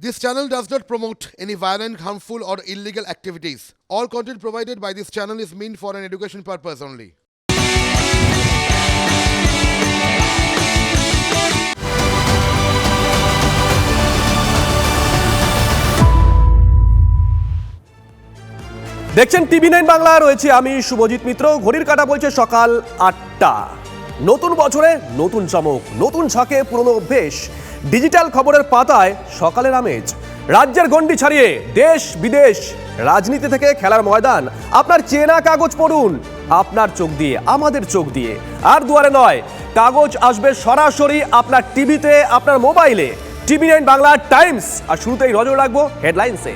This channel does not promote any violent, harmful, or illegal activities. All content provided by this channel is meant for an education purpose only. দেখছেন TV nine Bangla রয়েছে আমি শুভজিৎ মিত্র ঘড়ির কাটা বলছে সকাল আটটা নতুন বছরে নতুন চমক নতুন ছকে পুরনো অভ্যেস ডিজিটাল খবরের পাতায় সকালের আমেজ। রাজ্যের গণ্ডি ছাড়িয়ে দেশ বিদেশ রাজনীতি থেকে খেলার ময়দান। আপনার চেনা কাগজ পড়ুন, আপনার চোখ দিয়ে, আমাদের চোখ দিয়ে। আর দুয়ারে নয়, কাগজ আসবে সরাসরি আপনার টিভিতে, আপনার মোবাইলে। টিভি নাইন বাংলা টাইমস, আর শুরুতেই নজর রাখব হেডলাইন্সে।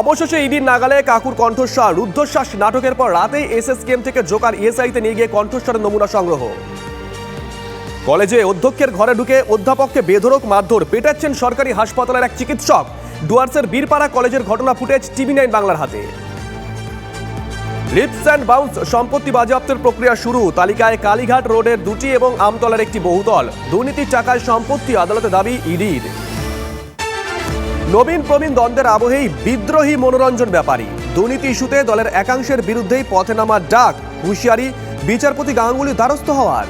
অবশেষে ইডির নাগালে কাকুর কণ্ঠস্বর, রুদ্ধশ্বাস নাটকের পর রাতেই এসএস কেম থেকে জোকার ইএসআইতে নিয়ে গিয়ে কণ্ঠস্বরের নমুনা সংগ্রহ। কলেজে অধ্যক্ষের ঘরে ঢুকে অধ্যাপককে বেধরক মারধর, পেটাচ্ছেন সরকারি হাসপাতালের এক চিকিৎসক। ডুয়ার্সের বীরপাড়া কলেজের ঘটনা ফুটেজ, টিভি নাইন বাংলার হাতে। লিপস অ্যান্ড বাউন্স সম্পত্তি বাজেয়াপ্তের প্রক্রিয়া শুরু। তালিকায় কালীঘাট রোডের দুটি এবং আমতলার একটি বহুতল। দুর্নীতির টাকায় সম্পত্তি আদালতে দাবি ইডির। নবীন প্রবীণ দ্বন্দ্বের আবহেই বিদ্রোহী মনোরঞ্জন ব্যাপারী। দুর্নীতি ইস্যুতে দলের একাংশের বিরুদ্ধেই পথে নামার ডাক, হুঁশিয়ারি, বিচারপতি গাঙ্গুলি দ্বারস্থ হওয়ার।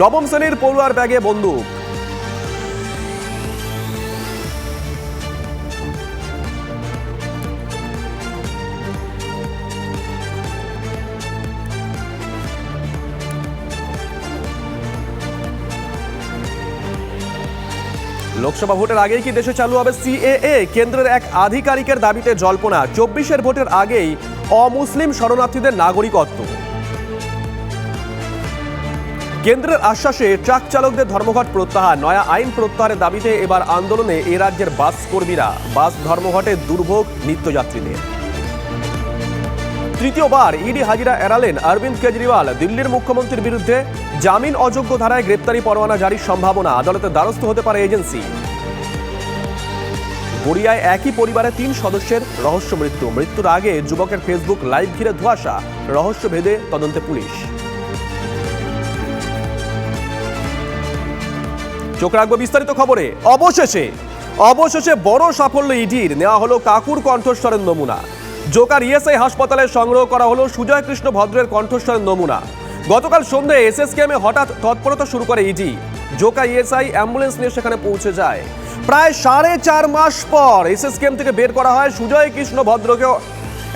নবম শ্রেণির পড়ুয়ার ব্যাগে বন্দুক। লোকসভা ভোটের আগেই কি দেশে চালু হবে সিএএ? কেন্দ্রের এক আধিকারিকের দাবিতে জল্পনা। চব্বিশের ভোটের আগেই অমুসলিম শরণার্থীদের নাগরিকত্ব। কেন্দ্রের আশ্বাসে ট্রাক চালকদের ধর্মঘট প্রত্যাহার। নয়া আইন প্রত্যাহারের দাবিতে এবার আন্দোলনে এ রাজ্যের বাস কর্মীরা। বাস ধর্মঘটে দুর্ভোগ নিত্যযাত্রীদের। তৃতীয়বার ইডি হাজিরা এড়ালেন অরবিন্দ কেজরিওয়াল। দিল্লির মুখ্যমন্ত্রীর বিরুদ্ধে জামিন অযোগ্য ধারায় গ্রেপ্তারি পরোয়ানা জারির সম্ভাবনা আদালতে দ্বারস্থ হতে পারে এজেন্সি। গড়িয়ায় একই পরিবারে তিন সদস্যের রহস্য মৃত্যু। মৃত্যুর আগে যুবকের ফেসবুক লাইভ ঘিরে ধোয়াশা। রহস্য ভেদে তদন্তে পুলিশ। চোখ রাখব বিস্তারিত খবরে। অবশেষে অবশেষে বড় সাফল্য ইডির, নেওয়া হলো কাকুর কণ্ঠস্বরের নমুনা। জোকার ইএসআই হাসপাতালে সংগ্রহ করা হলো সুজয় কৃষ্ণ ভদ্রের কণ্ঠস্বরের নমুনা। গতকাল সন্ধ্যায় এসএসকেএমে হঠাৎ তৎপরতা শুরু করে ইডি। জোকা ইএসআই অ্যাম্বুলেন্স নিয়ে সেখানে পৌঁছে যায়। প্রায় সাড়ে চার মাস পর এসএসকেএম থেকে বের করা হয় সুজয় কৃষ্ণ ভদ্রকে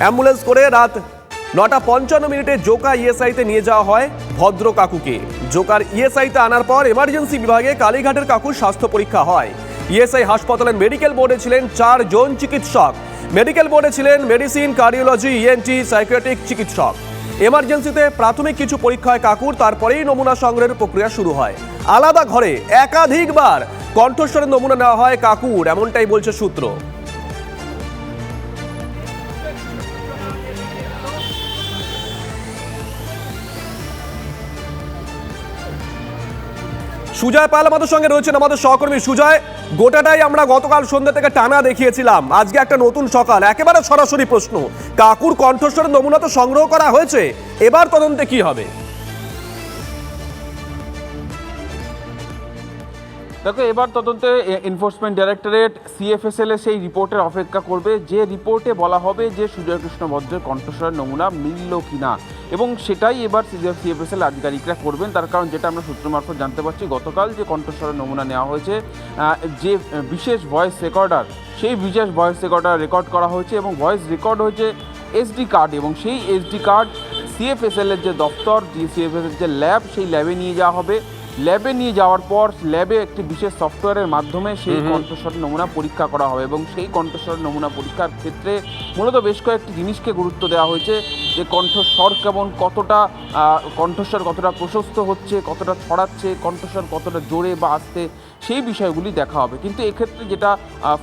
অ্যাম্বুলেন্স করে রাত নটা পঞ্চান্ন মিনিটে জোকা ইএসআইতে নিয়ে যাওয়া হয় ভদ্র কাকুকে। জোকার ইএসআইতে আনার পর এমার্জেন্সি বিভাগে কালীঘাটের কাকুর স্বাস্থ্য পরীক্ষা হয়। ইএসআই হাসপাতালের মেডিকেল বোর্ডে ছিলেন চারজন চিকিৎসক। মেডিকেল বোর্ডে ছিলেন মেডিসিন, কার্ডিওলজি ইএনটি সাইকিয়াট্রিক চিকিৎসক। এমার্জেন্সিতে প্রাথমিক কিছু পরীক্ষা হয় কাকুর তারপরেই নমুনা সংগ্রহের প্রক্রিয়া শুরু হয়। আলাদা ঘরে একাধিকবার কণ্ঠস্বরের নমুনা নেওয়া হয় কাকুর, এমনটাই বলছে সূত্র। সুজয় পাল আমাদের সঙ্গে রয়েছেন, আমাদের সহকর্মী সুজয়। গোটাটাই আমরা গতকাল সন্ধ্যা থেকে টানা দেখিয়েছিলাম। আজকে একটা নতুন সকাল, একেবারে সরাসরি প্রশ্ন। কাকুর কণ্ঠস্বরের নমুনা তো সংগ্রহ করা হয়েছে। এবার তদন্তে কি হবে? দেখো, এবার তদন্তে এনফোর্সমেন্ট ডাইরেক্টরেট সিএফএসএল এর সেই রিপোর্টের অপেক্ষা করবে, যে রিপোর্টে বলা হবে যে সুজয় কৃষ্ণ ভদ্রের কণ্ঠস্বরের নমুনা মিলল কিনা। এবং সেটাই এবার সিএফএসএল আধিকারিকরা করবেন, তার কারণ যেটা আমরা সূত্র মারফত জানতে পারছি, গতকাল যে কণ্ঠস্বরের নমুনা নেওয়া হয়েছে যে বিশেষ ভয়েস রেকর্ডার সেই বিশেষ ভয়েস রেকর্ডার রেকর্ড করা হয়েছে এবং ভয়েস রেকর্ড হয়েছে এসডি কার্ড এবং সেই এসডি কার্ড সিএফএসএল এর যে দপ্তর সিএফএসএল যে ল্যাব সেই ল্যাবে নিয়ে যাওয়া হবে। ল্যাবে নিয়ে যাওয়ার পর ল্যাবে একটি বিশেষ সফটওয়্যারের মাধ্যমে সেই কণ্ঠস্বর নমুনা পরীক্ষা করা হবে এবং সেই কণ্ঠস্বর নমুনা পরীক্ষার ক্ষেত্রে মূলত বেশ কয়েকটি জিনিসকে গুরুত্ব দেওয়া হয়েছে যে কণ্ঠস্বর কেমন কতটা কণ্ঠস্বর কতটা প্রশস্ত হচ্ছে কতটা ছড়াচ্ছে কণ্ঠস্বর কতটা জোরে বা আস্তে সেই বিষয়গুলি দেখা হবে। কিন্তু এক্ষেত্রে যেটা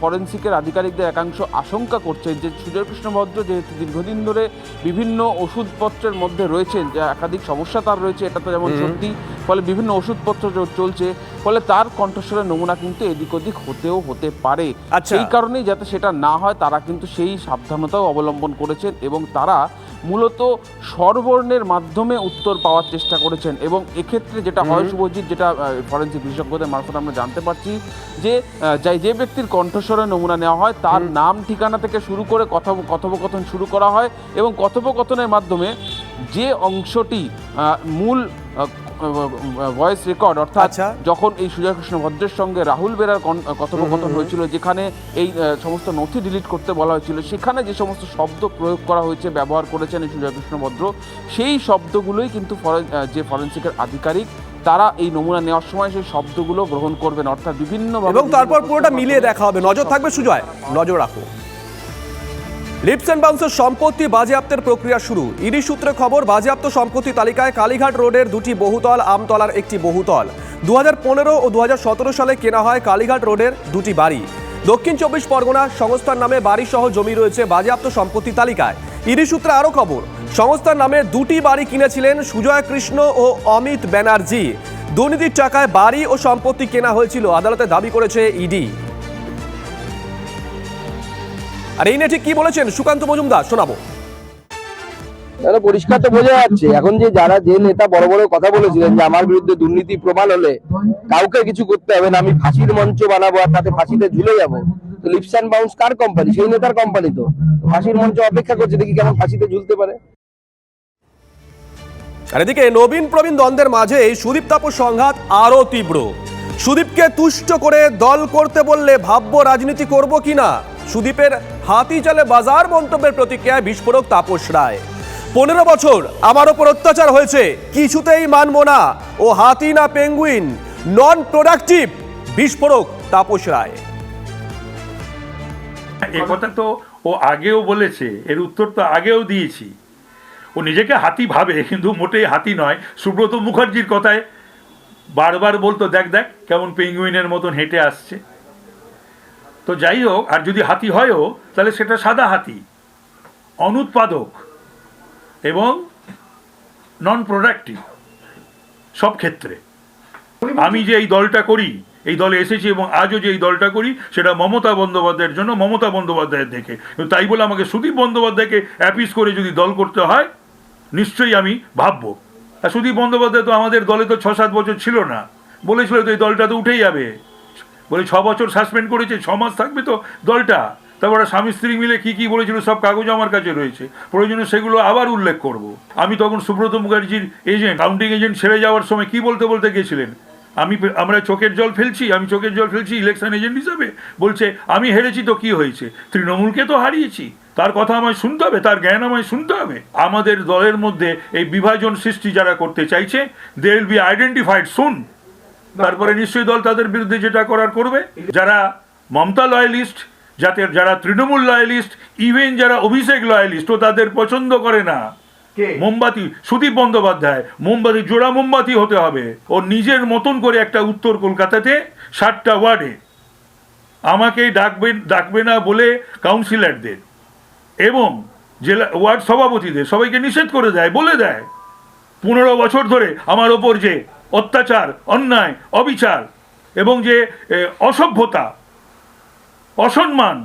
ফরেন্সিকের আধিকারিকদের একাংশ আশঙ্কা করছে যে সুজয় কৃষ্ণ ভদ্র যেহেতু দীর্ঘদিন ধরে বিভিন্ন ওষুধপত্রের মধ্যে রয়েছেন যে একাধিক সমস্যা তার রয়েছে এটা তো যেমন সত্যি ফলে বিভিন্ন ওষুধপত্র চলছে ফলে তার কণ্ঠস্বরের নমুনা কিন্তু এদিক ওদিক হতেও হতে পারে। আচ্ছা। সেই কারণেই যাতে সেটা না হয় তারা কিন্তু সেই সাবধানতাও অবলম্বন করেছেন এবং তারা মূলত স্বরবর্ণের মাধ্যমে উত্তর পাওয়ার চেষ্টা করেছেন এবং এক্ষেত্রে যেটা হয় শুভজিৎ যেটা ফরেন্সিক বিশেষজ্ঞদের মারফত আমরা জানতে পারছি যে যাই যে ব্যক্তির কণ্ঠস্বরের নমুনা নেওয়া হয় তার নাম ঠিকানা থেকে শুরু করে কথা কথোপকথন শুরু করা হয় এবং কথোপকথনের মাধ্যমে যে অংশটি মূল ভয়েস রেকর্ড অর্থাৎ আচ্ছা। যখন এই সুজয় কৃষ্ণ ভদ্রের সঙ্গে রাহুল বেরার কথোপকথন হয়েছিল যেখানে এই সমস্ত নথি ডিলিট করতে বলা হয়েছিল সেখানে যে সমস্ত শব্দ প্রয়োগ করা হয়েছে ব্যবহার করেছেন এই সুজয় কৃষ্ণ ভদ্র সেই শব্দগুলোই কিন্তু যে ফরেন্সিকের আধিকারিক তারা এই নমুনা নেওয়ার সময় সেই শব্দগুলো গ্রহণ করবেন। অর্থাৎ বিভিন্ন এবং তারপর পুরোটা মিলিয়ে দেখা হবে। নজর থাকবে সুজয়। নজর রাখো। লিপস অ্যান্ড বাউন্সের সম্পত্তি বাজেয়াপ্তের প্রক্রিয়া শুরু। ইডি সূত্রে খবর, বাজেয়াপ্ত সম্পত্তি তালিকায় কালীঘাট রোডের দুটি বহুতল, আমতলার একটি বহুতল। দু হাজার পনেরো ও দু হাজার সতেরো সালে কেনা হয় কালীঘাট রোডের দুটি বাড়ি। দক্ষিণ চব্বিশ পরগনা সংস্থার নামে বাড়ি সহ জমি রয়েছে বাজেয়াপ্ত সম্পত্তি তালিকায়। ইডি সূত্রে আরও খবর, সংস্থার নামে দুটি বাড়ি কিনেছিলেন সুজয় কৃষ্ণ ও অমিত ব্যানার্জি। দুর্নীতির টাকায় বাড়ি ও সম্পত্তি কেনা হয়েছিল, আদালতে দাবি করেছে ইডি। আর এই নিয়ে ঠিক কি বলেছেন সুকান্ত মজুমদার? শোনাবো। তাহলে পরিষ্কার তো বোঝা যাচ্ছে। এখন যে যারা যে নেতা বড় বড় কথা বলেছিলেন যে আমার বিরুদ্ধে দুর্নীতি প্রমাণ হলে কাউকে কিছু করতে হবে না আমি ফাঁসির মঞ্চ বানাবো আর তাতে ফাঁসিতে ঝুলে যাব। তো লিপস অ্যান্ড বাউন্স কার কোম্পানি সেই নেতার কোম্পানি তো। ফাঁসির মঞ্চ অপেক্ষা করছে দেখি কেমন ফাঁসিতে ঝুলতে পারে। আর এদিকে নবীন প্রবীণ দ্বন্দ্বের মাঝে সুদীপ তাপস সংঘাত আরও তীব্র। সুদীপকে তুষ্ট করে দল করতে বললে ভাব্য রাজনীতি করব কিনা? সুদীপের হাতি চালে বাজার মন্তব্যের প্রতিক্রিয়ায় বিস্ফোরক তাপস রায়। পনেরো বছর আমার ওপর অত্যাচার হয়েছে, কিছুতেই মানব না। ও হাতি না পেঙ্গুইন নন প্রোডাক্টিভ বিস্ফোরক তাপস রায়। কথা তো ও আগেও বলেছে, এর উত্তর তো আগেও দিয়েছি। ও নিজেকে হাতি ভাবে, কিন্তু মোটেই হাতি নয়। সুব্রত মুখার্জির কথায় বারবার বলতো, দেখ দেখ, কেমন পেঙ্গুইনের মতন হেঁটে আসছে। তো যাই হোক আর যদি হাতি হয়ও, তাহলে সেটা সাদা হাতি, অনুৎপাদক এবং নন প্রোডাক্টিভ সব ক্ষেত্রে। আমি যে এই দলটা করি, এই দলে এসেছি এবং আজও যে এই দলটা করি, সেটা মমতা বন্দ্যোপাধ্যায়ের জন্য মমতা বন্দ্যোপাধ্যায়ের দেখে। তাই বলে আমাকে সুদীপ বন্দ্যোপাধ্যায়কে অ্যাপিস করে যদি দল করতে হয়, নিশ্চয়ই আমি ভাববো। আর সুদীপ বন্দ্যোপাধ্যায় তো আমাদের দলে তো ছ সাত বছর ছিল না। বলেছিল তো এই দলটা তো উঠেই যাবে। বলে, ছ বছর সাসপেন্ড করেছে, ছ মাস থাকবে তো দলটা। তারপরে স্বামী স্ত্রী মিলে কি কি বলেছিল, সব কাগজ আমার কাছে রয়েছে। প্রয়োজনে সেগুলো আবার উল্লেখ করব। আমি তখন সুব্রত মুখার্জির এজেন্ট কাউন্টিং এজেন্ট ছেড়ে যাওয়ার সময় কি বলতে বলতে গেছিলেন? আমি আমরা চোখের জল ফেলছি, আমি চোখের জল ফেলছি ইলেকশন এজেন্ট হিসাবে। বলছে, আমি হেরেছি তো কি হয়েছে? তৃণমূলকে তো হারিয়েছি। তার কথা আমায় শুনতে হবে, তার জ্ঞান আমায় শুনতে হবে। আমাদের দলের মধ্যে এই বিভাজন সৃষ্টি যারা করতে চাইছে দে উইল বি আইডেন্টিফাইড শুন তারপরে নিশ্চয়ই দল তাদের বিরুদ্ধে যেটা করার করবে। যারা মমতা লয়ালিস্ট যাতে যারা তৃণমূল লয়ালিস্ট ইভেন যারা অভিষেক লয়ালিস্ট ও তাদের পছন্দ করে না। মোমবাতি সুদীপ বন্দ্যোপাধ্যায় মোমবাতি জোড়া মোমবাতি হতে হবে। ও নিজের মতন করে একটা উত্তর কলকাতাতে ষাটটা ওয়ার্ডে। আমাকে ডাকবে ডাকবে না বলে কাউন্সিলরদের এবং জেলা ওয়ার্ড সভাপতিদের সবাইকে নিষেধ করে দেয় বলে দেয়। পনেরো বছর ধরে আমার ওপর যে অত্যাচার অন্যায় অবিচার এবং যে অসভ্যতা অসম্মান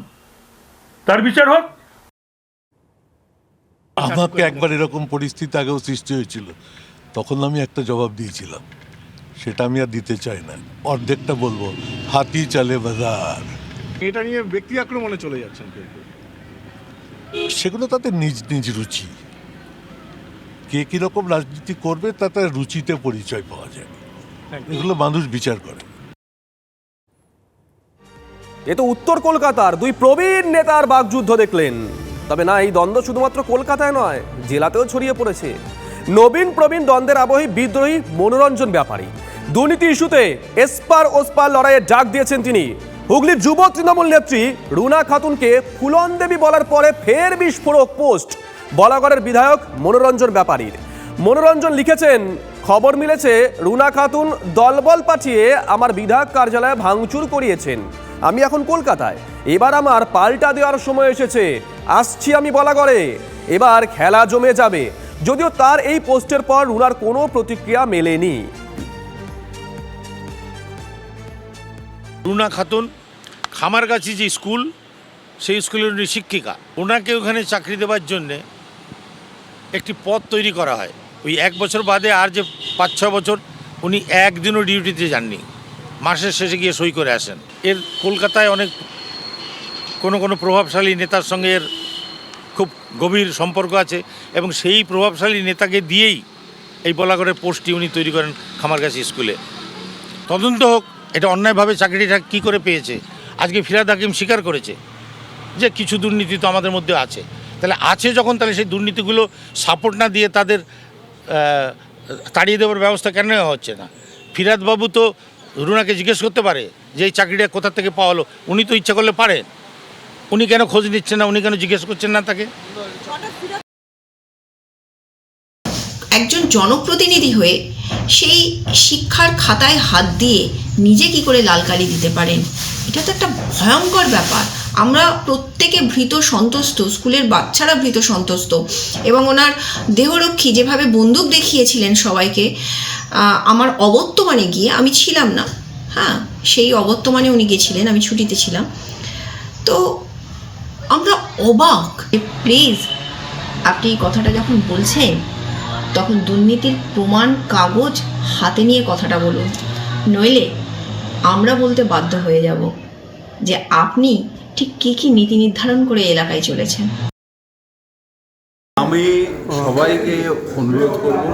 তার বিচার হোক। আমাকে একবার এরকম পরিস্থিতি আগেও সৃষ্টি হয়েছিল তখন আমি একটা জবাব দিয়েছিলাম সেটা আমি আর দিতে চাই না অর্ধেকটা বলব হাতি চালে বাজার। এটা নিয়ে ব্যক্তি আক্রমণে চলে যাচ্ছেন। সেগুলো তাদের নিজ নিজ রুচি। কে কীরকম রাজনীতি করবে তাতে রুচিতে পরিচয় পাওয়া যায়। এগুলো মানুষ বিচার করে। এ তো উত্তর কলকাতার দুই প্রবীণ নেতার বাগযুদ্ধ দেখলেন। তবে না এই দ্বন্দ্ব শুধুমাত্র কলকাতায় নয় জেলাতেও ছড়িয়ে পড়েছে। নবীন প্রবীণ দ্বন্দ্বের আবহে বিদ্রোহী মনোরঞ্জন ব্যাপারী। দুর্নীতি ইস্যুতে এসপার ওসপার লড়াইয়ের ডাক দিয়েছেন তিনি। হুগলির যুব তৃণমূল নেত্রী রুনা খাতুনকে ফুলন দেবী বলার পরে ফের বিস্ফোরক পোস্ট। বলাগড়ের বিধায়ক মনোরঞ্জন ব্যাপারীর। মনোরঞ্জন লিখেছেন, খবর মিলেছে, রুনা খাতুন দলবল পাঠিয়ে আমার বিধায়ক কার্যালয়ে ভাঙচুর করিয়েছেন। আমি এখন কলকাতায়। এবার আমার পাল্টা দেওয়ার সময় এসেছে। আসছি আমি বলাগড়ে। এবার খেলা জমে যাবে। যদিও তার এই পোস্টের পর রুনার কোনো প্রতিক্রিয়া মেলেনি। রুনা খাতুন, খামারগাছি যে স্কুল, সেই স্কুলের উনি শিক্ষিকা। ওনাকে ওখানে চাকরি দেওয়ার জন্যে একটি পথ তৈরি করা হয়। ওই এক বছর বাদে আর যে পাঁচ ছ বছর উনি একদিনও ডিউটিতে যাননি। মাসের শেষে গিয়ে সই করে আসেন। এর কলকাতায় অনেক কোনো কোনো প্রভাবশালী নেতার সঙ্গে এর খুব গভীর সম্পর্ক আছে এবং সেই প্রভাবশালী নেতাকে দিয়েই এই বলাগড়ের পোস্টটি উনি তৈরি করেন খামারগাছি স্কুলে। তদন্ত হোক, এটা অন্যায়ভাবে চাকরিটা কী করে পেয়েছে, আজকে ফিরাদ হাকিম স্বীকার করেছে যে কিছু দুর্নীতি তো আমাদের মধ্যে আছে। তাহলে আছে যখন, তাহলে সেই দুর্নীতিগুলো সাপোর্ট না দিয়ে তাদের তাড়িয়ে দেওয়ার ব্যবস্থা কেন নেওয়া হচ্ছে না? ফিরাদ বাবু তো রুনাকে জিজ্ঞেস করতে পারে যে এই চাকরিটা কোথা থেকে পাওয়া হলো। উনি তো ইচ্ছা করলে পারেন। উনি কেন খোঁজ নিচ্ছেন না? উনি কেন জিজ্ঞেস করছেন না তাকে? একজন জনপ্রতিনিধি হয়ে সেই শিক্ষার খাতায় হাত দিয়ে নিজে কি করে লাল কালি দিতে পারেন? এটা তো একটা ভয়ঙ্কর ব্যাপার। আমরা প্রত্যেকে ভীত সন্তস্ত স্কুলের বাচ্চারা ভীত সন্তস্ত এবং ওনার দেহরক্ষী যেভাবে বন্দুক দেখিয়েছিলেন সবাইকে আমার অবর্তমানে গিয়ে আমি ছিলাম না। হ্যাঁ সেই অবর্তমানে উনি গেছিলেন, আমি ছুটিতে ছিলাম। তো আমরা অবাক প্লিজ আপনি কথাটা যখন বলছেন, তখন দুর্নীতির প্রমাণ কাগজ হাতে নিয়ে কথাটা বলুন। নইলে আমরা বলতে বাধ্য হয়ে যাব যে আপনি ঠিক কী কী নীতি নির্ধারণ করে এলাকায় চলেছেন? আমি সবাইকে অনুরোধ করব,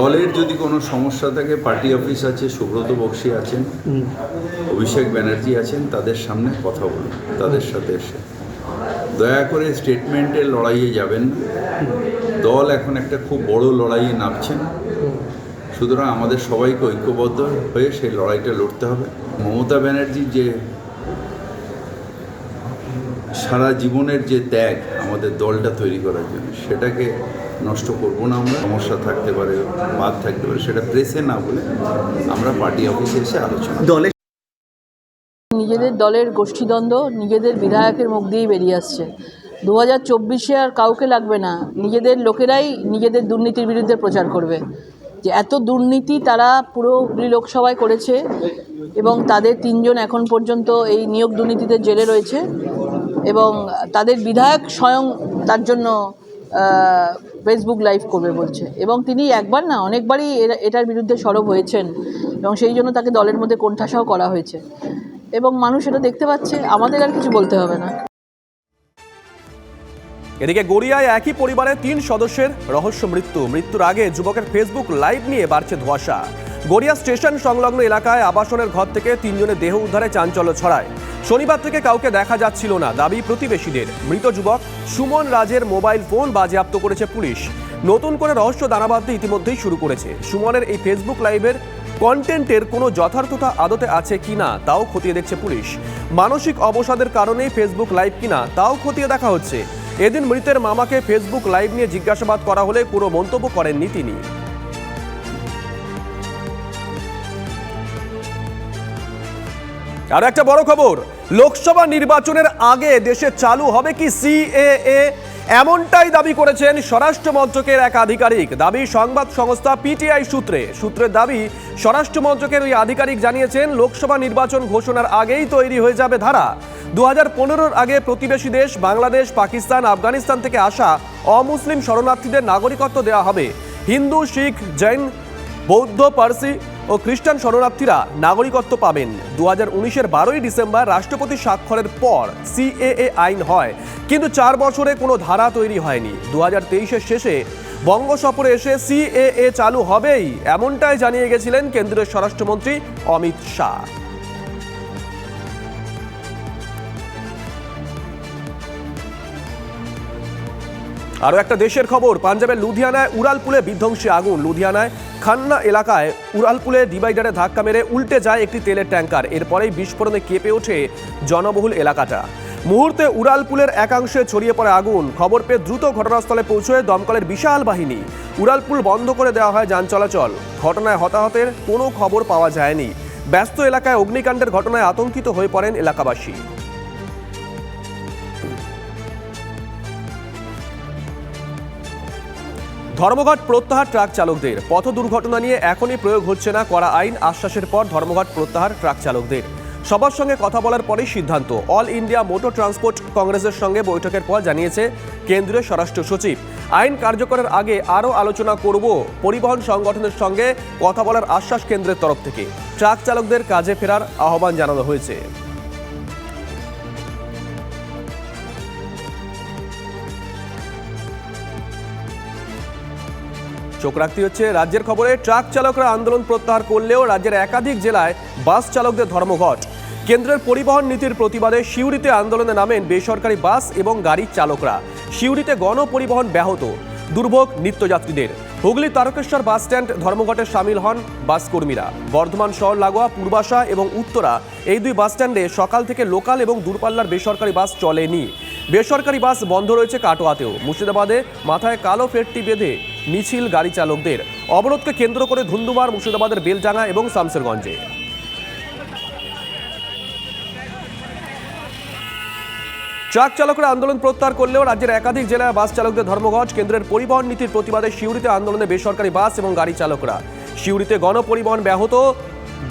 দলের যদি কোনো সমস্যা থাকে, পার্টি অফিস আছে, সুব্রত বক্সি আছেন, অভিষেক ব্যানার্জি আছেন, তাদের সামনে কথা বলুন, তাদের সাথে এসে। দয়া করে স্টেটমেন্টের লড়াইয়ে যাবেন দল এখন একটা খুব বড় লড়াইয়ে নামছেন। সুতরাং আমাদের সবাইকে ঐক্যবদ্ধ হয়ে সেই লড়াইটা লড়তে হবে। মমতা ব্যানার্জির যে সারা জীবনের যে ত্যাগ আমাদের দলটা তৈরি করার জন্য সেটাকে নষ্ট করব না আমরা। সমস্যা থাকতে পারে বাদ থাকতে পারে সেটা প্রেসে না বলে আমরা পার্টি অফিসে এসে আলোচনা করব। নিজেদের দলের গোষ্ঠীদ্বন্দ্ব নিজেদের বিধায়কের মুখ দিয়েই বেরিয়ে আসছে। দু হাজার চব্বিশে আর কাউকে লাগবে না। নিজেদের লোকেরাই নিজেদের দুর্নীতির বিরুদ্ধে প্রচার করবে। যে এত দুর্নীতি তারা পুরো হুগলি লোকসভায় করেছে এবং তাদের তিনজন এখন পর্যন্ত এই নিয়োগ দুর্নীতিতে জেলে রয়েছে। এবং তাদের বিধায়ক স্বয়ং তার জন্য ফেসবুক লাইভ করবে বলছে। এবং তিনি একবার না অনেকবারই এটার বিরুদ্ধে সরব হয়েছেন এবং সেই জন্য তাকে দলের মধ্যে কোণঠাসাও করা হয়েছে। এবং মানুষ এটা দেখতে পাচ্ছে, আমাদের আর কিছু বলতে হবে না। এদিকে গড়িয়ায় একই পরিবারের তিন সদস্যের রহস্য মৃত্যু। মৃত্যুর আগে যুবকের ফেসবুক লাইভ নিয়ে বাড়ছে ধোঁয়াশা। গড়িয়া স্টেশন সংলগ্ন এলাকায় আবাসনের ঘর থেকে তিনজনের দেহ উদ্ধারে চাঞ্চল্য ছড়ায়। শনিবার থেকে কাউকে দেখা যাচ্ছিল না, দাবি প্রতিবেশীদের। মৃত যুবক সুমন রাজের মোবাইল ফোন বাজেয়াপ্ত করেছে পুলিশ। নতুন করে রহস্য দানা বাঁধতে ইতিমধ্যেই শুরু করেছে। সুমনের এই ফেসবুক লাইভের কন্টেন্টের কোনো যথার্থতা আদতে আছে কিনা তাও খতিয়ে দেখছে পুলিশ। মানসিক অবসাদের কারণেই ফেসবুক লাইভ কিনা, তাও খতিয়ে দেখা হচ্ছে। এদিন মৃতের মামাকে ফেসবুক লাইভ নিয়ে জিজ্ঞাসাবাদ করা হলে কোনো মন্তব্য করেননি তিনি। আর একটা বড় খবর, লোকসভা নির্বাচনের আগে দেশে চালু হবে কি সিএএ? এমনটাই দাবি করেছেন স্বরাষ্ট্র মন্ত্রকের এক আধিকারিক। দাবি সংবাদ সংস্থা পিটিআই সূত্রে। সূত্রের দাবি, স্বরাষ্ট্র মন্ত্রকের ওই আধিকারিক জানিয়েছেন, লোকসভা নির্বাচন ঘোষণার আগেই তৈরি হয়ে যাবে ধারা। দু হাজার আগে প্রতিবেশী দেশ বাংলাদেশ, পাকিস্তান, আফগানিস্তান থেকে আসা অমুসলিম শরণার্থীদের নাগরিকত্ব দেওয়া হবে। হিন্দু, শিখ, জৈন, বৌদ্ধ, পার্সি ও খ্রিস্টান শরণার্থীরা নাগরিকত্ব পাবেন। দু হাজার উনিশের বারোই ডিসেম্বর রাষ্ট্রপতি স্বাক্ষরের পর সিএএ আইন হয়, কিন্তু চার বছরে কোনো ধারা তৈরি হয়নি। দু হাজার তেইশের শেষে বঙ্গ সফরে এসে সিএএ চালু হবেই, এমনটাই জানিয়ে গেছিলেন কেন্দ্রীয় স্বরাষ্ট্রমন্ত্রী অমিত শাহ। আরও একটা দেশের খবর, পাঞ্জাবের লুধিয়ানায় উড়ালপুলে বিধ্বংসী আগুন। লুধিয়ানায় খান্না এলাকায় উড়ালপুলে ডিভাইডারে ধাক্কা মেরে উল্টে যায় একটি তেলের ট্যাঙ্কার। এরপরেই বিস্ফোরণে কেঁপে ওঠে জনবহুল এলাকাটা। মুহূর্তে উড়ালপুলের একাংশে ছড়িয়ে পড়ে আগুন। খবর পেয়ে দ্রুত ঘটনাস্থলে পৌঁছয় দমকলের বিশাল বাহিনী। উড়ালপুল বন্ধ করে দেওয়া হয় যান চলাচল। ঘটনায় হতাহতের কোনো খবর পাওয়া যায়নি। ব্যস্ত এলাকায় অগ্নিকাণ্ডের ঘটনায় আতঙ্কিত হয়ে পড়েন এলাকাবাসী। ধর্মঘট প্রত্যাহার ট্রাক চালকদের। পথ দুর্ঘটনা নিয়ে এখনই প্রয়োগ হচ্ছে না করা আইন। আশ্বাসের পর ধর্মঘট প্রত্যাহার ট্রাক চালকদের। সবার সঙ্গে কথা বলার পরেই সিদ্ধান্ত। অল ইন্ডিয়া মোটর ট্রান্সপোর্ট কংগ্রেসের সঙ্গে বৈঠকের পর জানিয়েছে কেন্দ্রীয় স্বরাষ্ট্র সচিব। আইন কার্যকরের আগে আরও আলোচনা করব পরিবহন সংগঠনের সঙ্গে কথা বলার আশ্বাস কেন্দ্রের তরফ থেকে। ট্রাক চালকদের কাজে ফেরার আহ্বান জানানো হয়েছে। চোখ রাখতে হচ্ছে। রাজ্যের খবরে ট্রাক চালকরা আন্দোলন প্রত্যাহার করলেও রাজ্যের একাধিক জেলায় বাস চালকদের ধর্মঘট। কেন্দ্রের পরিবহন নীতির প্রতিবাদে সিউড়িতে আন্দোলনে নামেন বেসরকারি বাস এবং গাড়ির চালকরা। সিউড়িতে গণপরিবহন ব্যাহত। দুর্ভোগ নিত্যযাত্রীদের। হুগলি তারকেশ্বর বাস স্ট্যান্ড ধর্মঘটে সামিল হন বাস কর্মীরা। বর্ধমান শহর লাগোয়া, পূর্বাশা এবং উত্তরা এই দুই বাস স্ট্যান্ডে সকাল থেকে লোকাল এবং দূরপাল্লার বেসরকারি বাস চলেনি। বেসরকারি বাস বন্ধ রয়েছে কাটোয়াতেও। মুর্শিদাবাদে মাথায় কালো ফেটটি বেঁধে মিছিল গাড়ি চালকদের। অবরোধকে কেন্দ্র করে ধুন্দুমার মুর্শিদাবাদের বেলডাঙ্গা এবং শামসেরগঞ্জে। ট্রাক চালকরা আন্দোলন প্রত্যাহার করলেও রাজ্যের একাধিক জেলায় বাস চালকদের ধর্মঘট, কেন্দ্রের পরিবহন নীতির প্রতিবাদে সিউড়িতে আন্দোলনে বেসরকারি বাস এবং গাড়ি চালকরা। সিউড়িতে গণপরিবহন ব্যাহত,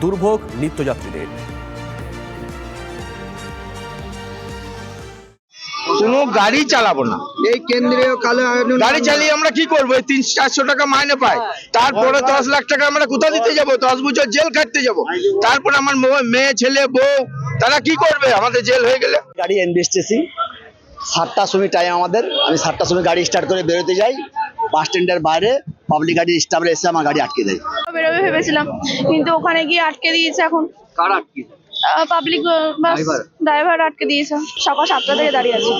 দুর্ভোগ নিত্যযাত্রীদের। কোনো গাড়ি চালাবো না। এই কেন্দ্রীয় কালো আয়োজন গাড়ি চালিয়ে আমরা কি করব? এই তিন চারশো টাকা মাইনে পাই। তারপরে দশ লাখ টাকা আমরা কোথা দিতে যাব? দশ বছর জেল খাটতে যাব। তারপর আমার মেয়ে ছেলে বউ তারা কি করবে? আমাদের জেল হয়ে গেলে। গাড়ি এনবিএসটিসি সাতটার সময় টাইম আমাদের। আমি সাতটার সময় গাড়ি স্টার্ট করে বেরোতে যাই। বাস স্ট্যান্ডের বাইরে পাবলিক গাড়ি স্টাফরা এসে আমার গাড়ি আটকে দেয়। বেরোবে ভেবেছিলাম। কিন্তু ওখানে গিয়ে আটকে দিয়েছে এখন। কার আটকে? পাবলিক বাস ড্রাইভার আটকে দিয়েছে। সকাল সাতটা থেকে দাঁড়িয়ে আছে।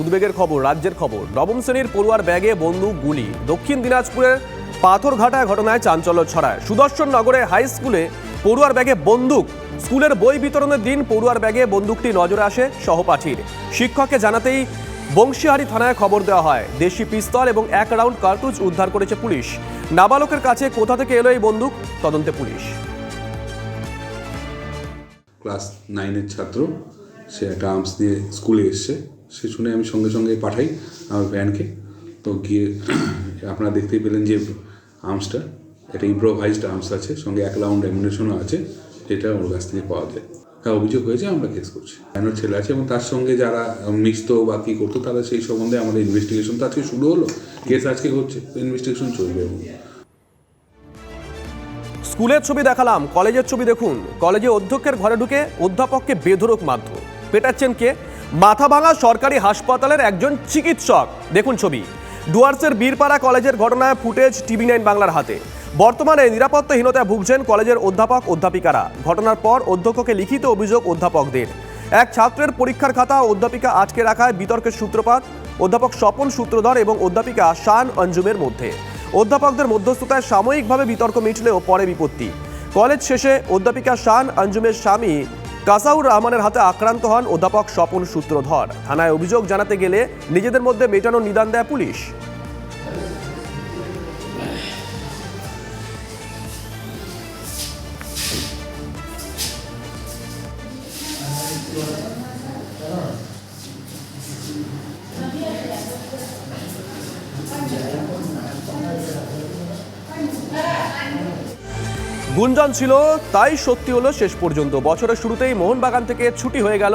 উদ্বেগের খবর, রাজ্যের খবর। নবম শ্রেণির পড়ুয়ার ব্যাগে বন্দুক, গুলি। দক্ষিণ দিনাজপুরের পাথরঘাটা ঘটনায় চাঞ্চল্য ছড়ায়। সুদর্শন নগরে হাই স্কুলে পড়ুয়ার ব্যাগে বন্দুক। স্কুলের বই বিতরণের দিন পড়ুয়ার ব্যাগে বন্দুকটি নজরে আসে সহপাঠীর। শিক্ষককে জানাতেই বংশীহারি থানায় খবর দেওয়া হয়। দেশি পিস্তল এবং এক রাউন্ড কার্তুজ উদ্ধার করেছে পুলিশ। নাবালকের কাছে কোথা থেকে এলো এই বন্দুক? তদন্তে পুলিশ। ক্লাস নাইনের ছাত্র, সে একটা আর্মস নিয়ে স্কুলে এসছে। সে শুনে আমি সঙ্গে সঙ্গে পাঠাই আমার ভ্যানকে তো গিয়ে আপনারা দেখতেই পেলেন যে আর্মসটা একটা ইম্প্রোভাইজড আর্মস আছে, সঙ্গে এক রাউন্ড অ্যামিনেশনও আছে, যেটা ওর কাছ থেকে পাওয়া যায়। হ্যাঁ অভিযোগ হয়েছে, আমরা কেস করছি। ভ্যানের ছেলে আছে এবং তার সঙ্গে যারা মিশতো বা কী করতো, তারা সেই সম্বন্ধে আমাদের ইনভেস্টিগেশন তো আজকে শুরু হলো। কেস আজকে হচ্ছে ইনভেস্টিগেশন চলবে এবং স্কুলের ছবি দেখালাম, কলেজের ছবি দেখুন। কলেজে অধ্যক্ষের ঘরে ঢুকে অধ্যাপককে বেধরক মাধ্যম পেটাচ্ছেন কে? মাথা ভাঙা সরকারি হাসপাতালের একজন চিকিৎসক। দেখুন ছবি। ডুয়ার্সের বীরপাড়া কলেজের ঘটনায় ফুটেজ টিভি নাইন বাংলার হাতে। বর্তমানে নিরাপত্তাহীনতায় ভুগছেন কলেজের অধ্যাপক, অধ্যাপিকারা। ঘটনার পর অধ্যক্ষকে লিখিত অভিযোগ অধ্যাপকদের। এক ছাত্রের পরীক্ষার খাতা অধ্যাপিকা আটকে রাখায় বিতর্কের সূত্রপাত, অধ্যাপক স্বপন সূত্রধর এবং অধ্যাপিকা শান অঞ্জুমের মধ্যে। অধ্যাপকদের মধ্যস্থতায় সাময়িকভাবে বিতর্ক মিটলেও পরে বিপত্তি। কলেজ শেষে অধ্যাপিকা শান অঞ্জুমের স্বামী কাসাউর রহমানের হাতে আক্রান্ত হন অধ্যাপক স্বপন সূত্রধর। থানায় অভিযোগ জানাতে গেলে নিজেদের মধ্যে মেটানো নিদান দেয় পুলিশ। গুঞ্জন ছিল, তাই সত্যি হলো শেষ পর্যন্ত। বছরের শুরুতেই মোহনবাগান থেকে ছুটি হয়ে গেল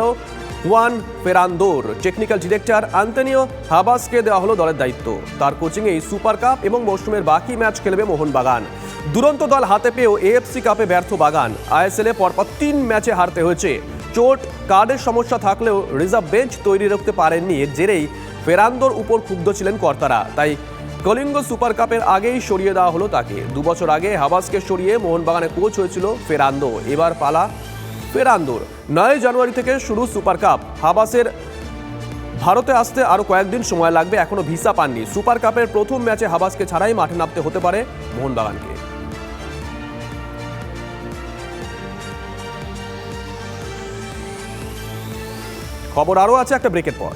ওয়ান ফেরান্দোর। টেকনিক্যাল ডিরেক্টর আন্তনিও হাবাসকে দেওয়া হলো দলের দায়িত্ব। তার কোচিংয়েই সুপার কাপ এবং মৌসুমের বাকি ম্যাচ খেলবে মোহনবাগান। দুরন্ত দল হাতে পেয়েও এএফসি কাপে ব্যর্থ বাগান। আইএসএলে পরপর তিন ম্যাচে হারতে হয়েছে। চোট, কার্ডের সমস্যা থাকলেও রিজার্ভ বেঞ্চ তৈরি রাখতে পারেননি এর জেরেই ফেরান্দোর উপর ক্ষুব্ধ ছিলেন কর্তারা। তাই কলিঙ্গ সুপার কাপের আগেই সরিয়ে দেওয়া হলো তাকে। দু বছর আগে হাবাসকে সরিয়ে মোহনবাগানে কোচ হয়েছিল ফেরান্দো। এবার পালা ফেরান্দোর। নয় জানুয়ারি থেকে শুরু সুপার কাপ হাবাসের ভারতে আসতে আরও কয়েকদিন সময় লাগবে এখনও ভিসা পাননি। সুপার কাপের প্রথম ম্যাচে হাবাসকে ছাড়াই মাঠে নামতে হতে পারে মোহনবাগানকে। খবর আরও আছে একটা ব্রেকের পর।